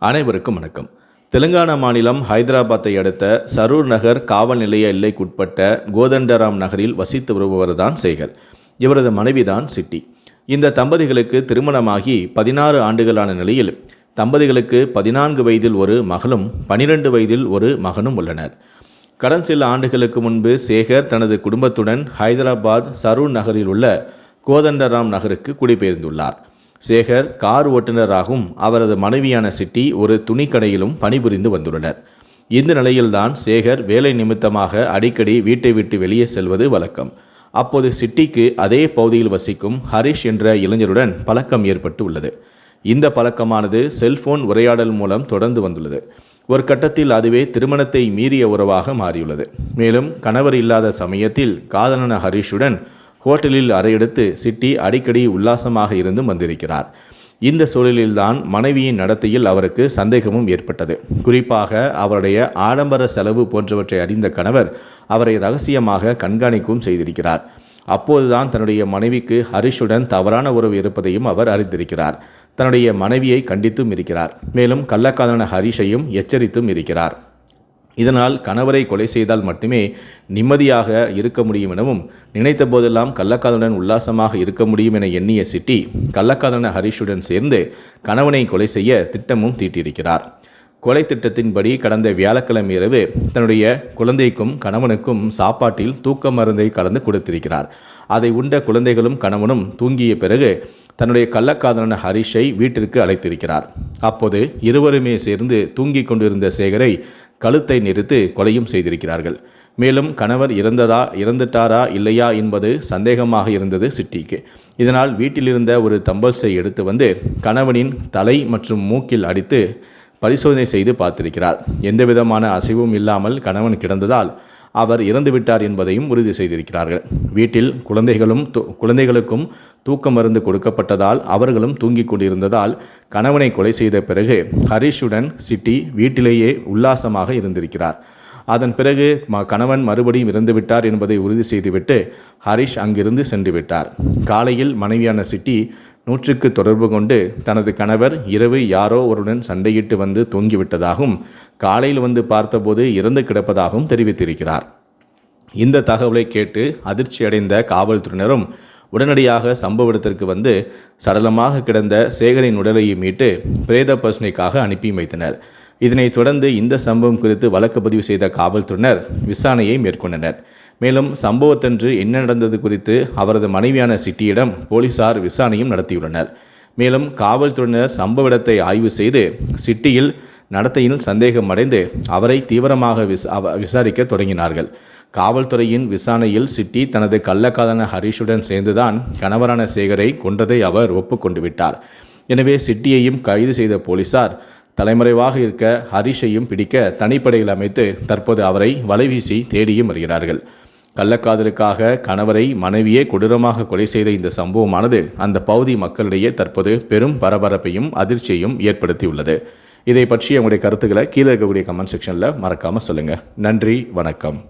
அனைவருக்கும் வணக்கம். தெலுங்கானா மாநிலம் ஹைதராபாத்தை அடுத்த சரூர் நகர் காவல் நிலைய எல்லைக்குட்பட்ட கோதண்டராம் நகரில் வசித்து வருபவர் தான் சேகர். இவரது மனைவிதான் சிட்டி. இந்த தம்பதிகளுக்கு திருமணமாகி பதினாறு ஆண்டுகளான நிலையில் தம்பதிகளுக்கு பதினான்கு வயதில் ஒரு மகளும் பனிரெண்டு வயதில் ஒரு மகனும் உள்ளனர். கடன் சில ஆண்டுகளுக்கு முன்பு சேகர் தனது குடும்பத்துடன் ஹைதராபாத் சரூர் நகரில் உள்ள கோதண்டராம் நகருக்கு குடிபெயர்ந்துள்ளார். சேகர் கார் ஓட்டுநராகவும் அவரது மனைவியான சிட்டி ஒரு துணிக்கடையிலும் பணிபுரிந்து வந்துள்ளனர். இந்த நிலையில்தான் சேகர் வேலை நிமித்தமாக அடிக்கடி வீட்டை விட்டு வெளியே செல்வது வழக்கம். அப்போது சிட்டிக்கு அதே பகுதியில் வசிக்கும் ஹரிஷ் என்ற இளைஞருடன் பழக்கம் ஏற்பட்டு உள்ளது இந்த பழக்கமானது செல்போன் உரையாடல் மூலம் தொடர்ந்து வந்துள்ளது. ஒரு கட்டத்தில் அதுவே திருமணத்தை மீறிய உறவாக மாறியுள்ளது. மேலும் கணவர் இல்லாத சமயத்தில் காதலன ஹரிஷுடன் ஹோட்டலில் அறையெடுத்து சிட்டி அடிக்கடி உல்லாசமாக இருந்தும் வந்திருக்கிறார். இந்த சூழலில்தான் மனைவியின் நடத்தையில் அவருக்கு சந்தேகமும் ஏற்பட்டது. குறிப்பாக அவருடைய ஆடம்பர செலவு போன்றவற்றை அறிந்த கணவர் அவரை ரகசியமாக கண்காணிக்கவும் செய்திருக்கிறார். அப்போதுதான் தன்னுடைய மனைவிக்கு ஹரிஷுடன் தவறான உறவு இருப்பதையும் அவர் அறிந்திருக்கிறார். தன்னுடைய மனைவியை கண்டித்தும் இருக்கிறார். மேலும் கள்ளக்காதலன ஹரிஷையும் எச்சரித்தும் இருக்கிறார். இதனால் கணவரை கொலை செய்தால் மட்டுமே நிம்மதியாக இருக்க முடியும் எனவும் நினைத்த போதெல்லாம் கள்ளக்காதலுடன் உல்லாசமாக இருக்க முடியும் என எண்ணிய சிட்டி கள்ளக்காதலன ஹரிஷுடன் சேர்ந்து கணவனை கொலை செய்ய திட்டமும் தீட்டியிருக்கிறார். கொலை திட்டத்தின்படி கடந்த வியாழக்கிழமை இரவு தன்னுடைய குழந்தைக்கும் கணவனுக்கும் சாப்பாட்டில் தூக்க மருந்தை கலந்து கொடுத்திருக்கிறார். அதை உண்ட குழந்தைகளும் கணவனும் தூங்கிய பிறகு தன்னுடைய கள்ளக்காதலன ஹரிஷை வீட்டிற்கு அழைத்திருக்கிறார். அப்போது இருவருமே சேர்ந்து தூங்கிக் கொண்டிருந்த சேகரை கழுத்தை நெரித்து கொலையும் செய்திருக்கிறார்கள். மேலும் கணவர் இறந்ததா இறந்துட்டாரா இல்லையா என்பது சந்தேகமாக இருந்தது சிட்டிக்கு. இதனால் வீட்டிலிருந்த ஒரு தம்பல்ஸை எடுத்து வந்து கணவனின் தலை மற்றும் மூக்கில் அடித்து பரிசோதனை செய்து பார்த்திருக்கிறார். எந்தவிதமான அசைவும் இல்லாமல் கணவன் கிடந்ததால் அவர் இறந்துவிட்டார் என்பதையும் உறுதி செய்திருக்கிறார்கள். வீட்டில் குழந்தைகளும் குழந்தைகளுக்கும் தூக்க மருந்து கொடுக்கப்பட்டதால் அவர்களும் தூங்கிக் கொண்டிருந்ததால் கணவனை கொலை செய்த பிறகு ஹரிஷுடன் சிட்டி வீட்டிலேயே உல்லாசமாக இருந்திருக்கிறார். அதன் பிறகு ம கணவன் மறுபடியும் இறந்துவிட்டார் என்பதை உறுதி செய்துவிட்டு ஹரிஷ் அங்கிருந்து சென்று விட்டார் காலையில் மனைவியான சிட்டி நூற்றுக்கு தொடர்பு கொண்டு தனது கணவர் இரவு யாரோ ஒருடன் சண்டையிட்டு வந்து தூங்கிவிட்டதாகவும் காலையில் வந்து பார்த்தபோது இறந்து கிடப்பதாகவும் தெரிவித்திருக்கிறார். இந்த தகவலை கேட்டு அதிர்ச்சியடைந்த காவல்துறையினரும் உடனடியாக சம்பவ இடத்திற்கு வந்து சடலமாக கிடந்த சேகரின் உடலையும் மீட்டு பிரேத பசுனைக்காக அனுப்பி வைத்தனர். இதனைத் தொடர்ந்து இந்த சம்பவம் குறித்து வழக்கு பதிவு செய்த காவல்துறையினர் விசாரணையை மேற்கொண்டனர். மேலும் சம்பவத்தன்று என்ன நடந்தது குறித்து அவரது மனைவியான சிட்டியிடம் போலீசார் விசாரணையும் நடத்தியுள்ளனர். மேலும் காவல்துறையினர் சம்பவ இடத்தை ஆய்வு செய்து சிட்டியில் நடத்தையில் சந்தேகம் அடைந்து அவரை தீவிரமாக விசாரிக்க தொடங்கினார்கள். காவல்துறையின் விசாரணையில் சிட்டி தனது கள்ளக்காதன ஹரிஷுடன் சேர்ந்துதான் கணவரான சேகரை கொண்டதை அவர் ஒப்புக்கொண்டு விட்டார். எனவே சிட்டியையும் கைது செய்த போலீசார் தலைமறைவாக இருக்க ஹரிஷையும் பிடிக்க தனிப்படையில் அமைத்து தற்போது அவரை வலைவீசி தேடியும் வருகிறார்கள். கள்ளக்காதலுக்காக கணவரை மனைவியே கொடூரமாக கொலை செய்த இந்த சம்பவமானது அந்த பகுதி மக்களிடையே தற்போது பெரும் பரபரப்பையும் அதிர்ச்சியையும் ஏற்படுத்தியுள்ளது. இதை பற்றி உங்களுடைய கருத்துக்களை கீழே இருக்கக்கூடிய கமெண்ட் செக்ஷனில் மறக்காமல் சொல்லுங்கள் நன்றி வணக்கம்.